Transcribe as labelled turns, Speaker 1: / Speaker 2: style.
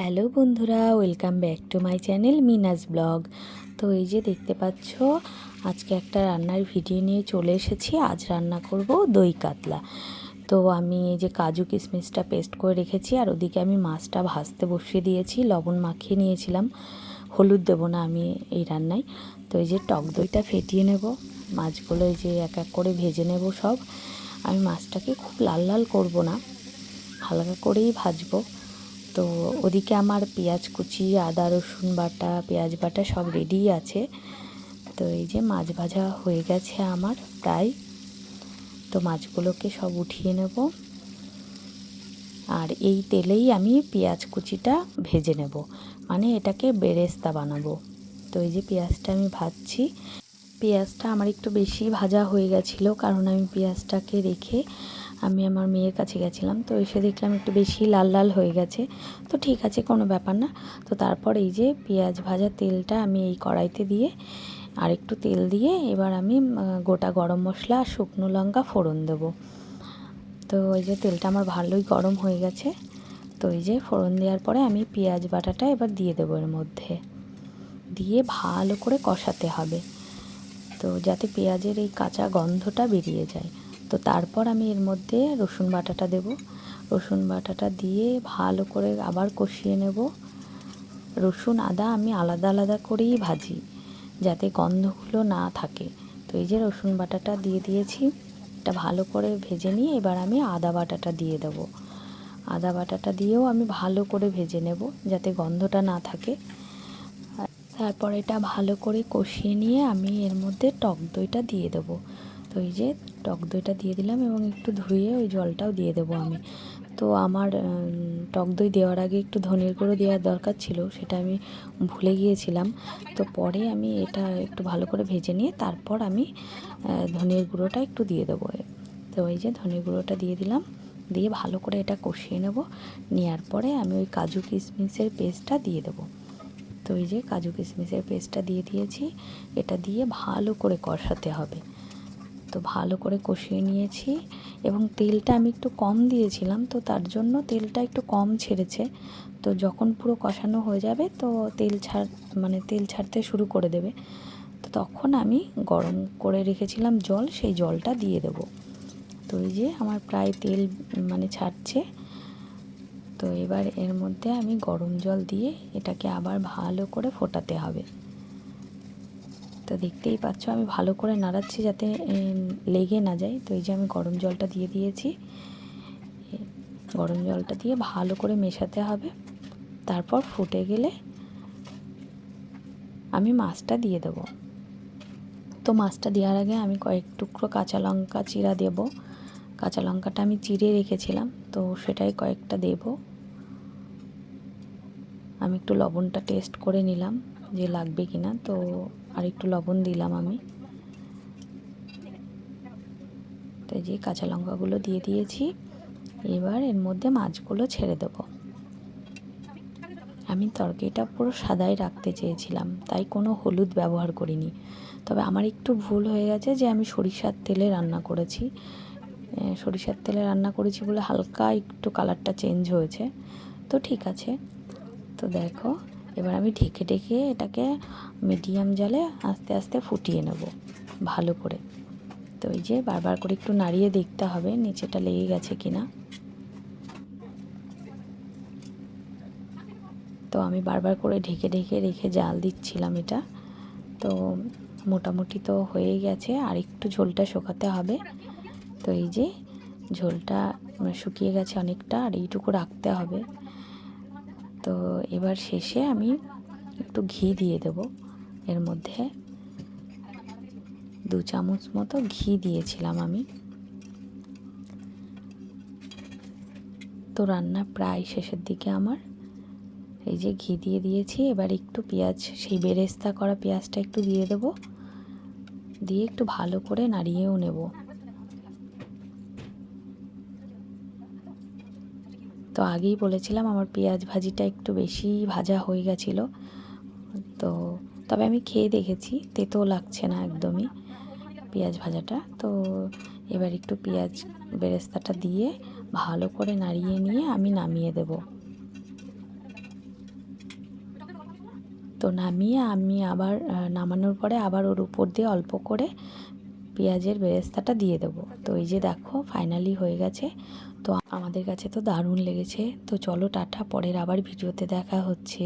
Speaker 1: Hello বন্ধুরা, welcome back to my channel Meena's blog. তো এই যে দেখতে পাচ্ছ, আজকে একটা রান্নার ভিডিও নিয়ে চলে এসেছি। আজ রান্না করব দই কাতলা। তো আমি এই যে কাজু কিশমিশটা পেস্ট করে রেখেছি, আর ওদিকে আমি মাছটা ভাজতে বসিয়ে দিয়েছি, লবণ মাখিয়ে নিয়েছিলাম। হলুদ দেবো না আমি এই রান্নায়। তো এই যে টক দইটা ফেটিয়ে নেব, মাছগুলো এই যে এক এক করে ভেজে নেব সব। আমি মাছটাকে খুব লাল লাল করব না, হালকা করেই ভাজবো। তো ওদিকে আমার পেঁয়াজ কুচি, আদা, রসুন বাটা, পেঁয়াজ বাটা সব রেডি আছে। তো এই যে মাছ ভাজা হয়ে গেছে আমার প্রায়। তো মাছগুলোকে সব উঠিয়ে নেব। আর এই তেলেই আমি পেঁয়াজ কুচিটা ভেজে নেব। মানে এটাকে বেরেস্তা বানাবো। তো এই যে পেঁয়াজটা আমি ভাজছি। পেঁয়াজটা আমার একটু বেশি ভাজা হয়ে গেছিল, কারণ আমি পেঁয়াজটাকে রেখে আমি আমার মেয়ের কাছে গেছিলাম, তো এসে দেখলাম একটু বেশি লাল লাল হয়ে গেছে। তো ঠিক আছে, কোনো ব্যাপার না। তো তারপর এই যে পেঁয়াজ ভাজা তেলটা আমি এই কড়াইতে দিয়ে আর একটু তেল দিয়ে এবার আমি গোটা গরম মশলা আর শুকনো লঙ্কা ফোড়ন দেব। তো ওই যে তেলটা আমার ভালোই গরম হয়ে গেছে। তো এই যে ফোড়ন দেওয়ার পরে আমি পেঁয়াজ বাটাটা এবার দিয়ে দেবো এর মধ্যে। দিয়ে ভালো করে কষাতে হবে। তো যাতে পেঁয়াজের এই কাঁচা গন্ধটা বেরিয়ে যায়। তো তারপর আমি এর মধ্যে রসুন বাটাটা দেব। রসুন বাটাটা দিয়ে ভালো করে আবার কষিয়ে নেব। রসুন, আদা আমি আলাদা আলাদা করেই ভাজি যাতে গন্ধগুলো না থাকে। তো এই যে রসুন বাটাটা দিয়ে দিয়েছি, এটা ভালো করে ভেজে নিয়ে এবার আমি আদা বাটাটা দিয়ে দেবো। আদা বাটাটা দিয়েও আমি ভালো করে ভেজে নেব যাতে গন্ধটা না থাকে। তারপর এটা ভালো করে কষিয়ে নিয়ে আমি এর মধ্যে টক দইটা দিয়ে দেবো। তো এই যে টক দইটা দিয়ে দিলাম এবং একটু ধুয়ে ওই জলটাও দিয়ে দেবো আমি। তো আমার টক দই দেওয়ার আগে একটু ধনের গুঁড়ো দেওয়ার দরকার ছিল, সেটা আমি ভুলে গিয়েছিলাম। তো পরে আমি এটা একটু ভালো করে ভেজে নিয়ে তারপর আমি ধনের গুঁড়োটা একটু দিয়ে দেবো। তো এই যে ধনের গুঁড়োটা দিয়ে দিলাম, দিয়ে ভালো করে এটা কষিয়ে নেব। নেওয়ার পরে আমি ওই কাজু কিশমিশের পেস্টটা দিয়ে দেবো। তো এই যে কাজু কিশমিশের পেস্টটা দিয়ে দিয়েছি, এটা দিয়ে ভালো করে কষাতে হবে। তো ভালো করে কষিয়ে নিয়েছি এবং তেলটা আমি একটু কম দিয়েছিলাম, তো তার জন্য তেলটা একটু কম ছেড়েছে। তো যখন পুরো কষানো হয়ে যাবে, তো তেল ছাড় মানে তেল ছাড়তে শুরু করে দেবে। তো তখন আমি গরম করে রেখেছিলাম জল, সেই জলটা দিয়ে দেব। তো এই যে আমার প্রায় তেল মানে ছাড়ছে। তো এবার এর মধ্যে আমি গরম জল দিয়ে এটাকে আবার ভালো করে ফোটাতে হবে। তো দেখতেই পাচ্ছ। আমি ভালো করে নাড়াচ্ছি যাতে লেগে না যায়। তো এই যে আমি গরম জলটা দিয়ে দিয়েছি। গরম জলটা দিয়ে ভালো করে মেশাতে হবে। তারপর ফুটে গেলে আমি মাছটা দিয়ে দেবো। তো মাছটা দেওয়ার আগে আমি কয়েক টুকরো কাঁচা লঙ্কা চিরা দেব। কাঁচা লঙ্কাটা আমি চিড়ে রেখেছিলাম। তো সেটাই কয়েকটা দেব। আমি একটু লবণটা টেস্ট করে নিলাম। যে লাগবে কিনা, তো আর একটু লবণ দিলাম আমি। তো যে কাঁচা লঙ্কাগুলো দিয়ে দিয়েছি, এবার এর মধ্যে মাছগুলো ছেড়ে দেবো। আমি তরকারিটা পুরো সাদাই রাখতে চেয়েছিলাম, তাই কোনো হলুদ ব্যবহার করিনি। তবে আমার একটু ভুল হয়ে গেছে যে আমি সরিষার তেলে রান্না করেছি। সরিষার তেলে রান্না করেছি বলে হালকা একটু কালারটা চেঞ্জ হয়েছে। তো ঠিক আছে। তো দেখো এবার আমি ঢেকে ঢেকে এটাকে মিডিয়াম জালে আস্তে আস্তে ফুটিয়ে নেব, ভালো করে। তো এই যে বারবার করে একটু নাড়িয়ে দেখতে হবে নিচেটা লেগে গেছে কি না তো আমি বারবার করে ঢেকে ঢেকে রেখে জাল দিচ্ছিলাম এটা। তো মোটামুটি তো হয়ে গেছে, আর একটু ঝোলটা শুকাতে হবে। তো এই যে ঝোলটা শুকিয়ে গেছে অনেকটা, আর এইটুকু রাখতে হবে। তো এবার শেষে আমি একটু ঘি দিয়ে দেব। এর মধ্যে দু চামচ মতো ঘি দিয়েছিলাম আমি। তো রান্না প্রায় শেষের দিকে আমার। এই যে ঘি দিয়ে দিয়েছি, এবার একটু পেঁয়াজ, সেই বেরেস্তা করা পেঁয়াজটা একটু দিয়ে দেব। দিয়ে একটু ভালো করে নাড়িয়েও নেব। তো আগেই বলেছিলাম আমার পেঁয়াজ ভাজিটা একটু বেশি ভাজা হয়ে গেছিল। তো তবে আমি খেয়ে দেখেছি, তেতো লাগছে না একদমই পেঁয়াজ ভাজাটা। তো এবার একটু পেঁয়াজ বেরেস্তাটা দিয়ে ভালো করে নাড়িয়ে নিয়ে আমি নামিয়ে দেব। তো নামিয়ে আমি আবার নামানোর পরে আবার ওর উপর দিয়ে অল্প করে পেঁয়াজের বেরেস্তাটা দিয়ে দেবো। তো এই যে দেখো ফাইনালি হয়ে গেছে। তো আমাদের কাছে তো দারুণ লেগেছে। তো চলো টাটা, পরের আবার ভিডিওতে দেখা হচ্ছে।